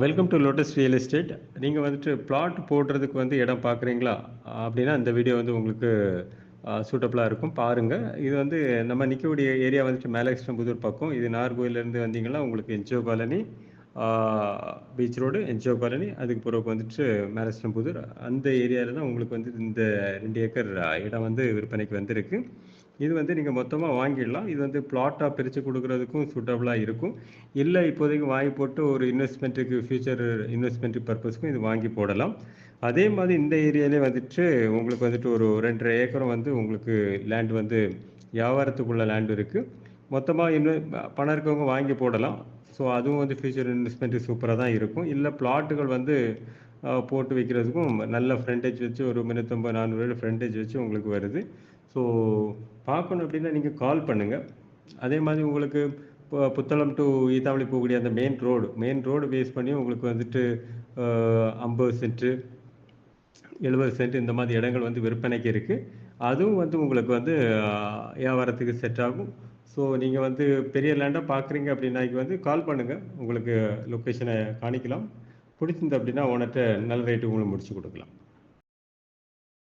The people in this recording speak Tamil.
Welcome to Lotus real estate நீங்கள் வந்துட்டு பிளாட் போடுறதுக்கு வந்து இடம் பார்க்குறீங்களா? அப்படின்னா இந்த வீடியோ வந்து உங்களுக்கு uh, சூட்டபுளாக இருக்கும். பாருங்கள் இது வந்து நம்ம நிற்கக்கூடிய ஏரியா வந்துட்டு மேலகிருஷ்ணபுதூர் பக்கம். இது நார்கோயிலேருந்து வந்தீங்கன்னா உங்களுக்கு NGO colony beach road NGO colony அதுக்கு பிறகு வந்துட்டு மேலகிருஷ்ணபுதூர் அந்த ஏரியாவில் தான் உங்களுக்கு வந்து இந்த ரெண்டு ஏக்கர் இடம் வந்து விற்பனைக்கு வந்திருக்கு. இது வந்து நீங்கள் மொத்தமாக வாங்கிடலாம். இது வந்து பிளாட்டாக பிரித்து கொடுக்குறதுக்கும் சூட்டபுளாக இருக்கும். இல்லை இப்போதைக்கு வாங்கி போட்டு ஒரு இன்வெஸ்ட்மெண்ட்டுக்கு ஃபியூச்சர் இன்வெஸ்ட்மெண்ட் பர்பஸ்க்கும் இது வாங்கி போடலாம். அதே மாதிரி இந்த ஏரியாலே வந்துட்டு உங்களுக்கு வந்துட்டு ஒரு ரெண்டரை ஏக்கரும் வந்து உங்களுக்கு லேண்ட் வந்து வியாபாரத்துக்குள்ள லேண்ட் இருக்குது மொத்தமாக இன்னும் பணம் இருக்கவங்க வாங்கி போடலாம். ஸோ அதுவும் வந்து ஃபியூச்சர் இன்வெஸ்ட்மெண்ட்டு சூப்பராக தான் இருக்கும். இல்லை பிளாட்டுகள் வந்து போட்டு வைக்கிறதுக்கும் நல்ல ஃப்ரண்டேஜ் வச்சு ஒரு முந்நூற்றம்பது நானூறு ஃப்ரண்டேஜ் வச்சு உங்களுக்கு வருது. ஸோ பார்க்கணும் அப்படின்னா நீங்கள் கால் பண்ணுங்கள் அதே மாதிரி உங்களுக்கு இப்போ புத்தளம் டு ஈத்தாவளி போகக்கூடிய அந்த main road main road face பண்ணி உங்களுக்கு வந்துட்டு ஐம்பது சென்ட்டு எழுபது சென்ட் இந்த மாதிரி இடங்கள் வந்து விற்பனைக்கு இருக்குது அதுவும் வந்து உங்களுக்கு வந்து வியாபாரத்துக்கு செட் ஆகும். ஸோ நீங்கள் வந்து பெரிய லேண்டாக பார்க்குறீங்க அப்படின்னாக்கி வந்து கால் பண்ணுங்கள் உங்களுக்கு லொக்கேஷனை காணிக்கலாம். பிடிச்சிருந்து அப்படின்னா உனட்ட நல்ல ரேட்டு உங்களுக்கு முடிச்சு கொடுக்கலாம்.